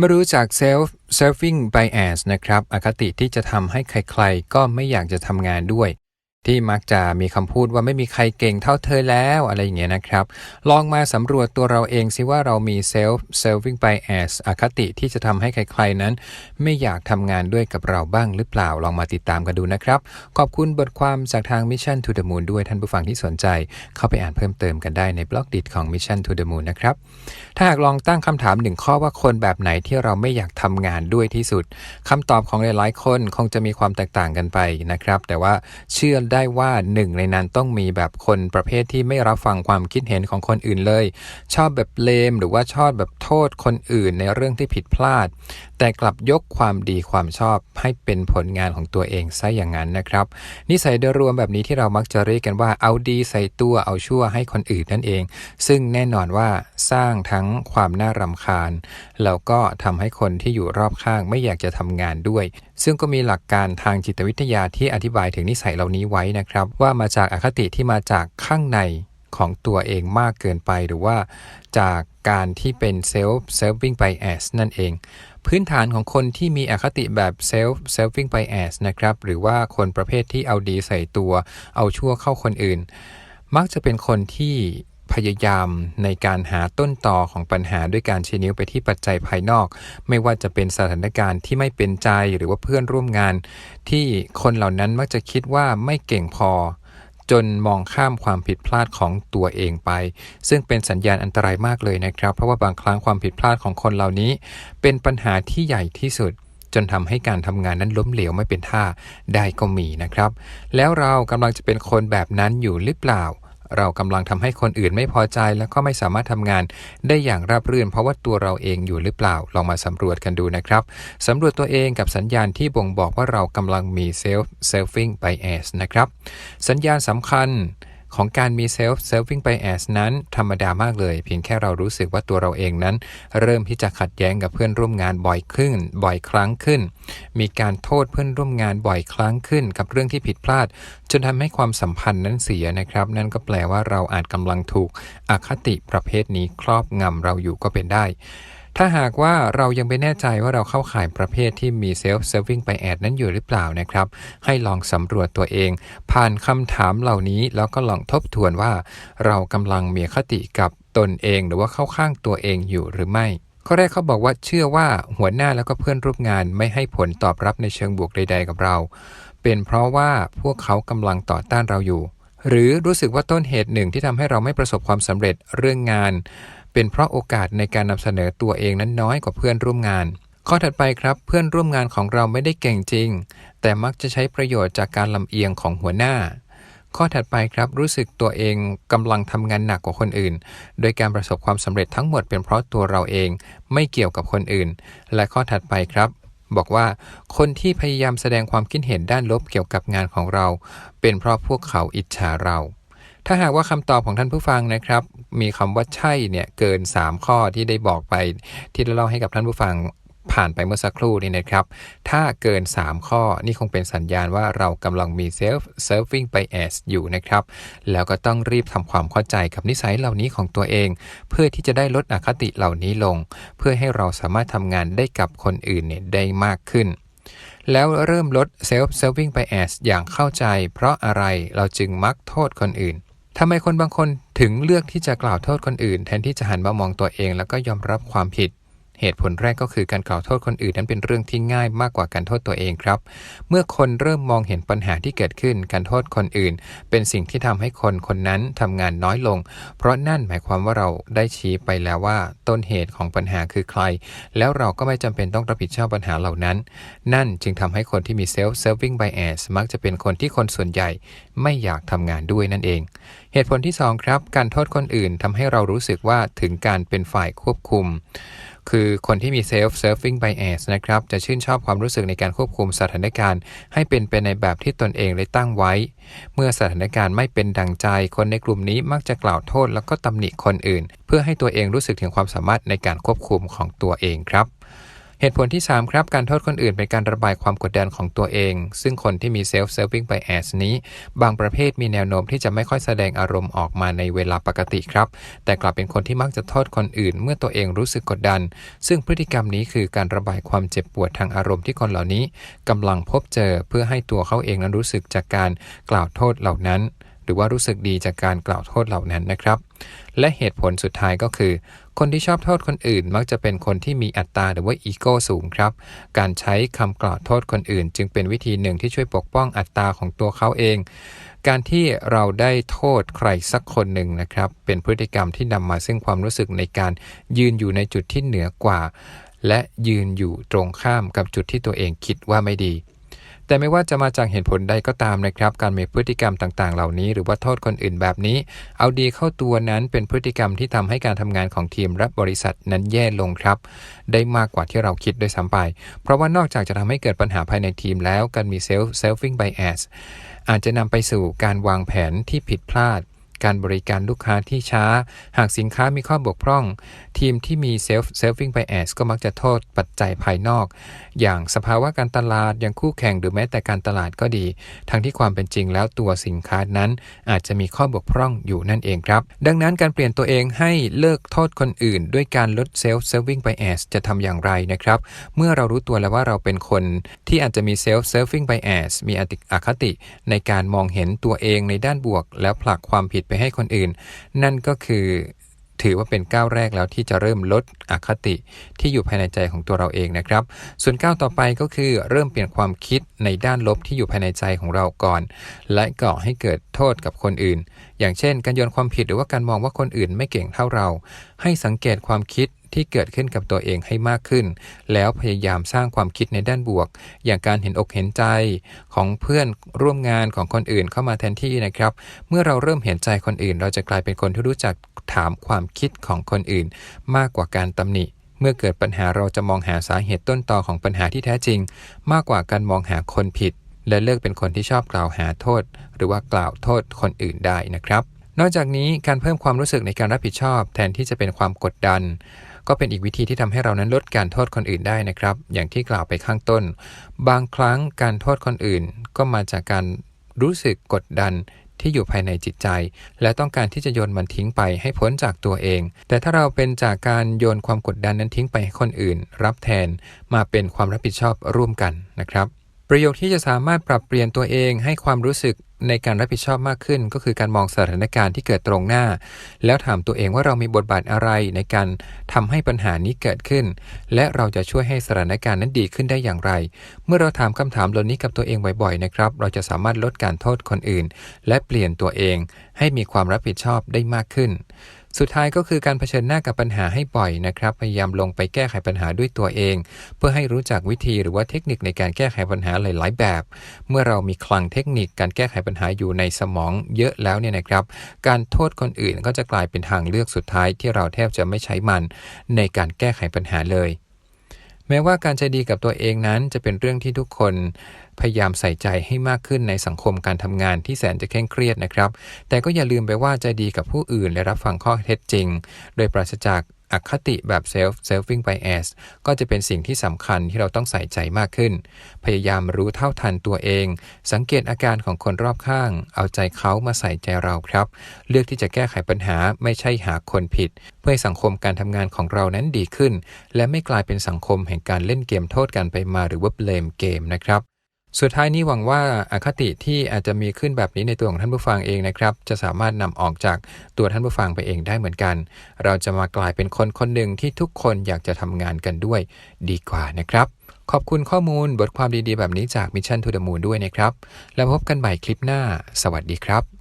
ไม่รู้จาก self serving bias นะครับ อคติที่จะทำให้ใครๆ ก็ไม่อยากจะทำงานด้วย ที่มักจะมีคำพูดว่าไม่มีใครเก่งเท่าเธอแล้วอะไรอย่างเงี้ยนะครับ ลองมาสำรวจตัวเราเองสิว่าเรามี self serving bias อคติที่จะทำให้ใครๆนั้น ไม่อยากทำงานด้วยกับเราบ้างหรือเปล่าลองมาติดตามกันดูนะครับ ขอบคุณบทความจากทาง Mission to the Moon ด้วยท่านผู้ฟังที่สนใจ เข้าไปอ่านเพิ่มเติมกันได้ในบล็อกดิของ Mission to the Moon นะครับ ถ้าหากลองตั้งคำถามหนึ่งข้อว่าคนแบบไหนที่เราไม่อยากทำงานด้วยที่สุดคำตอบของหลายๆคนคงจะมีความแตกต่างกันไปนะครับ แต่ว่าเชื่อได้ว่าหนึ่งในนั้นต้องมีแบบคนประเภทที่ไม่รับฟังความคิดเห็นของคนอื่นเลย ชอบแบบเลมหรือว่าชอบแบบโทษคนอื่นในเรื่องที่ผิดพลาด แต่กลับยกความดีความชอบให้เป็นผลงานของตัวเองซะอย่างนั้นนะครับ นิสัยโดยรวมแบบนี้ที่เรามักจะเรียกกันว่าเอาดีใส่ตัวเอาชั่วให้คนอื่นนั่นเอง ซึ่งแน่นอนว่าสร้างทั้งความน่ารำคาญ แล้วก็ทำให้คนที่อยู่รอบข้างไม่อยากจะทำงานด้วย ซึ่งก็มีหลักการทางจิตวิทยาที่อธิบายถึงนิสัยเหล่านี้ไว้นะครับ ว่ามาจากอคติที่มาจากข้างในของตัวเองมากเกินไปหรือว่าจากการที่เป็น self serving bias นั่นเอง พื้นฐานของคนที่มีอคติแบบ self serving bias นะครับ หรือว่าคนประเภทที่เอาดีใส่ตัว เอาชั่วเข้าคนอื่น มักจะเป็นคนที่พยายามในการหาต้นต่อของปัญหาด้วยการชี้นิ้วไปที่ปัจจัยภายนอก ไม่ว่าจะเป็นสถานการณ์ที่ไม่เป็นใจหรือว่าเพื่อนร่วมงาน ที่คนเหล่านั้นมักจะคิดว่าไม่เก่งพอ จนมองข้ามความผิดพลาดของตัวเองไป ซึ่งเป็นสัญญาณอันตรายมากเลยนะครับ เพราะว่าบางครั้งความผิดพลาดของคนเหล่านี้ เป็นปัญหาที่ใหญ่ที่สุด จนทำให้การทำงานนั้นล้มเหลวไม่เป็นท่าได้ก็มีนะครับ แล้วเรากำลังจะเป็นคนแบบนั้นอยู่หรือเปล่า เรากำลังทำให้คนอื่นไม่พอใจ แล้วก็ไม่สามารถทำงานได้อย่างราบรื่น เพราะว่าตัวเราเองอยู่หรือเปล่า ลองมาสำรวจกันดูนะครับสำรวจตัวเองกับสัญญาณที่บ่งบอกว่าเรากำลังมีเซลฟ์เซลฟิงไบแอสนะครับ สัญญาณสำคัญ ของการมี self serving bias นั้นธรรมดามากเลย เพียงแค่เรารู้สึกว่าตัวเราเองนั้น เริ่มที่จะขัดแย้งกับเพื่อนร่วมงานบ่อยขึ้น บ่อยครั้งขึ้น มีการโทษเพื่อนร่วมงานบ่อยครั้งขึ้น กับเรื่องที่ผิดพลาด จนทำให้ความสัมพันธ์นั้นเสียนะครับ นั่นก็แปลว่าเราอาจกำลังถูกอคติประเภทนี้ครอบงำเราอยู่ก็เป็นได้ ถ้าหากว่าเรายังไม่แน่ใจว่าเราเข้าข่ายประเภทที่มี self serving bias นั้นอยู่หรือเปล่านะครับ ให้ลองสำรวจตัวเอง ผ่านคำถามเหล่านี้แล้วก็ลองทบทวนว่า เรากำลังมีคติกับตนเองหรือว่าเข้าข้างตัวเองอยู่หรือไม่ข้อแรกเขาบอกว่าเชื่อว่าหัวหน้าแล้วก็เพื่อนร่วมงานไม่ให้ผลตอบรับในเชิงบวกใด ๆ กับเรา เป็นเพราะว่าพวกเขากำลังต่อต้านเราอยู่ หรือรู้สึกว่าต้นเหตุหนึ่งที่ทำให้เราไม่ประสบความสำเร็จเรื่องงาน เป็นเพราะโอกาสในการนำเสนอตัวเองนั้นน้อยกว่าเพื่อนร่วมงาน ข้อถัดไปครับ เพื่อนร่วมงานของเราไม่ได้เก่งจริง แต่มักจะใช้ประโยชน์จากการลำเอียงของหัวหน้า ข้อถัดไปครับ รู้สึกตัวเองกำลังทำงานหนักกว่าคนอื่น โดยการประสบความสำเร็จทั้งหมดเป็นเพราะตัวเราเอง ไม่เกี่ยวกับคนอื่น และข้อถัดไปครับบอกว่าคนที่พยายามแสดงความคิดเห็นด้านลบเกี่ยวกับงานของเรา เป็นเพราะพวกเขาอิจฉาเรา ถ้าหากว่าคำตอบของท่านผู้ฟังนะครับ มีคำว่าใช่เนี่ยเกิน 3 ข้อที่ได้บอกไป ที่ได้เล่าให้กับท่านผู้ฟังผ่านไปเมื่อสักครู่นี่นะครับ ถ้าเกิน 3 ข้อนี่คงเป็นสัญญาณว่าเรากำลังมี self serving bias อยู่นะครับ แล้วก็ต้องรีบทำความเข้าใจกับนิสัยเหล่านี้ของตัวเอง เพื่อที่จะได้ลดอคติเหล่านี้ลง เพื่อให้เราสามารถทำงานได้กับคนอื่นเนี่ยได้มากขึ้น แล้วเริ่มลด self serving bias อย่างเข้าใจ เพราะอะไรเราจึงมักโทษคนอื่น ทำไมคนบางคนถึงเลือกที่จะกล่าวโทษคนอื่น แทนที่จะหันมามองตัวเอง แล้วก็ยอมรับความผิด เหตุผลแรกก็คือการกล่าวโทษคนอื่นนั้นเป็นเรื่องที่ง่ายมากกว่าการโทษตัวเองครับ เมื่อคนเริ่มมองเห็นปัญหาที่เกิดขึ้น การโทษคนอื่น เป็นสิ่งที่ทำให้คนคนนั้นทำงานน้อยลง เพราะนั่นหมายความว่าเราได้ชี้ไปแล้วว่า ต้นเหตุของปัญหาคือใคร แล้วเราก็ไม่จำเป็นต้องรับผิดชอบปัญหาเหล่านั้น นั่นจึงทำให้คนที่มี self serving bias มักจะเป็นคนที่คนส่วนใหญ่ไม่อยากทำงานด้วยนั่นเอง เหตุผลที่สองครับ การโทษคนอื่นทำให้เรารู้สึกว่าถึงการเป็นฝ่ายควบคุมคือคนที่มี self serving bias นะครับจะชื่นชอบความรู้สึกในการควบคุมสถานการณ์ ให้เป็นไปในแบบที่ตนเองได้ตั้งไว้ เมื่อสถานการณ์ไม่เป็นดังใจ คนในกลุ่มนี้มักจะกล่าวโทษ แล้วก็ตำหนิคนอื่น เพื่อให้ตัวเองรู้สึกถึงความสามารถในการควบคุมของตัวเองครับ เหตุผลที่ 3 ครับ การโทษคนอื่นเป็นการระบายความกดดันของตัวเอง ซึ่งคนที่มี self serving bias นี้ บางประเภทมีแนวโน้มที่จะไม่ค่อยแสดงอารมณ์ออกมาในเวลาปกติครับ แต่กลับเป็นคนที่มักจะโทษคนอื่น เมื่อตัวเองรู้สึกกดดัน ซึ่งพฤติกรรมนี้คือการระบายความเจ็บปวดทางอารมณ์ที่คนเหล่านี้กำลังพบเจอเพื่อให้ตัวเขาเองนั้นรู้สึกจากการกล่าวโทษเหล่านั้น รือว่ารู้สึกดีจากการกล่าวโทษเหล่านั้นนะครับ และเหตุผลสุดท้ายก็คือ คนที่ชอบโทษคนอื่น มักจะเป็นคนที่มีอัตตาหรือว่าอีโก้สูงครับ การใช้คำกล่าวโทษคนอื่น จึงเป็นวิธีหนึ่งที่ช่วยปกป้องอัตตาของตัวเขาเอง การที่เราได้โทษใครสักคนหนึ่งนะครับ เป็นพฤติกรรมที่นำมาซึ่งความรู้สึกในการยืนอยู่ในจุดที่เหนือกว่าและยืนอยู่ตรงข้ามกับจุดที่ตัวเองคิดว่าไม่ดี แต่ไม่ว่าจะมาจากเหตุผลใดก็ตามนะครับ การมีพฤติกรรมต่างๆ เหล่านี้ หรือว่าโทษคนอื่นแบบนี้ เอาดีเข้าตัวนั้นเป็นพฤติกรรมที่ทำให้การทำงานของทีมและบริษัทนั้นแย่ลงครับ ได้มากกว่าที่เราคิดด้วยซ้ำไป เพราะว่านอกจากจะทำให้เกิดปัญหาภายในทีมแล้วการมีเซลฟ์เซลฟิงไบแอสอาจจะนำไปสู่การวางแผนที่ผิดพลาด การบริการลูกค้าที่ช้า หากสินค้ามีข้อบกพร่อง ทีมที่มี self serving bias ก็มักจะโทษปัจจัยภายนอก อย่างสภาวะการตลาดอย่างคู่แข่งหรือแม้แต่การตลาดก็ดี ทั้งที่ความเป็นจริงแล้วตัวสินค้านั้นอาจจะมีข้อบกพร่องอยู่นั่นเองครับ ดังนั้นการเปลี่ยนตัวเองให้เลิกโทษคนอื่น ด้วยการลด self serving bias จะทำอย่างไรนะครับ เมื่อเรารู้ตัวแล้วว่าเราเป็นคนที่อาจจะมี self serving bias มีอคติในการมองเห็นตัวเองในด้านบวก แล้วผลักความผิดไปให้คนอื่น นั่นก็คือถือว่าเป็นก้าวแรกแล้วที่จะเริ่มลดอคติที่อยู่ภายในใจของตัวเราเองนะครับ ส่วนก้าวต่อไปก็คือเริ่มเปลี่ยนความคิดในด้านลบที่อยู่ภายในใจของเราก่อน และก่อให้เกิดโทษกับคนอื่น อย่างเช่น การโยนความผิดหรือว่าการมองว่าคนอื่นไม่เก่งเท่าเรา ให้สังเกตความคิด ที่เกิดขึ้นกับตัวเองให้มากขึ้น แล้วพยายามสร้างความคิดในด้านบวก อย่างการเห็นอกเห็นใจของเพื่อนร่วมงานของคนอื่นเข้ามาแทนที่นะครับ เมื่อเราเริ่มเห็นใจคนอื่น เราจะกลายเป็นคนที่รู้จักถามความคิดของคนอื่น มากกว่าการตำหนิเมื่อเกิดปัญหาเราจะมองหาสาเหตุต้นตอของปัญหาที่แท้จริง มากกว่าการมองหาคนผิด และเลิกเป็นคนที่ชอบกล่าวหาโทษ หรือว่ากล่าวโทษคนอื่นได้นะครับ นอกจากนี้การเพิ่มความรู้สึกในการรับผิดชอบ แทนที่จะเป็นความกดดัน ก็เป็นอีกวิธีที่ทำให้เรานั้นลดการโทษคนอื่นได้นะครับ อย่างที่กล่าวไปข้างต้น บางครั้งการโทษคนอื่น ก็มาจากการรู้สึกกดดันที่อยู่ภายในจิตใจ และต้องการที่จะโยนมันทิ้งไปให้พ้นจากตัวเอง แต่ถ้าเราเป็นจากการโยนความกดดันนั้นทิ้งไปให้คนอื่น รับแทนมาเป็นความรับผิดชอบร่วมกันนะครับ ประโยคที่จะสามารถปรับเปลี่ยนตัวเองให้ความรู้สึก ในการรับผิดชอบมากขึ้น ก็คือการมองสถานการณ์ที่เกิดตรงหน้า แล้วถามตัวเองว่าเรามีบทบาทอะไรในการทำให้ปัญหานี้เกิดขึ้น และเราจะช่วยให้สถานการณ์นั้นดีขึ้นได้อย่างไร เมื่อเราถามคำถามเหล่านี้กับตัวเองบ่อยๆนะครับ เราจะสามารถลดการโทษคนอื่น และเปลี่ยนตัวเอง ให้มีความรับผิดชอบได้มากขึ้น สุดท้ายก็คือการเผชิญหน้ากับปัญหาให้บ่อยนะครับ พยายามลงไปแก้ไขปัญหาด้วยตัวเอง เพื่อให้รู้จักวิธีหรือว่าเทคนิคในการแก้ไขปัญหาหลาย ๆ แบบ เมื่อเรามีคลังเทคนิคการแก้ไขปัญหาอยู่ในสมองเยอะแล้วเนี่ยนะครับ การโทษคนอื่นก็จะกลายเป็นทางเลือกสุดท้ายที่เราแทบจะไม่ใช้มัน ในการแก้ไขปัญหาเลย แม้ว่าการใจดีกับตัวเองนั้นจะเป็นเรื่องที่ทุกคนพยายามใส่ใจให้มากขึ้นในสังคมการทำงานที่แสนจะเคร่งเครียดนะครับ แต่ก็อย่าลืมไปว่าใจดีกับผู้อื่นและรับฟังข้อเท็จจริง โดยปราศจาก อคติแบบ self selfing bias ก็จะเป็นสิ่งที่สำคัญที่เราต้องใส่ใจมากขึ้น พยายามรู้เท่าทันตัวเอง สังเกตอาการของคนรอบข้าง เอาใจเขามาใส่ใจเราครับ เลือกที่จะแก้ไขปัญหาไม่ใช่หาคนผิด เพื่อให้สังคมการทำงานของเรานั้นดีขึ้น และไม่กลายเป็นสังคมแห่งการเล่นเกมโทษกันไปมาหรือว่าเบลมเกมนะครับ สุดท้ายนี้หวังว่าอาคติที่อาจจะมีขึ้นแบบนี้ในตัวของท่านผู้ฟังเองนะครับ จะสามารถนำออกจากตัวท่านผู้ฟังไปเองได้เหมือนกัน เราจะมากลายเป็นคนคนหนึ่งที่ทุกคนอยากจะทำงานกันด้วยดีกว่านะครับ ขอบคุณข้อมูลบทความดีๆ แบบนี้จาก Mission to the Moon ด้วยนะครับ แล้วพบกันใหม่คลิปหน้า สวัสดีครับ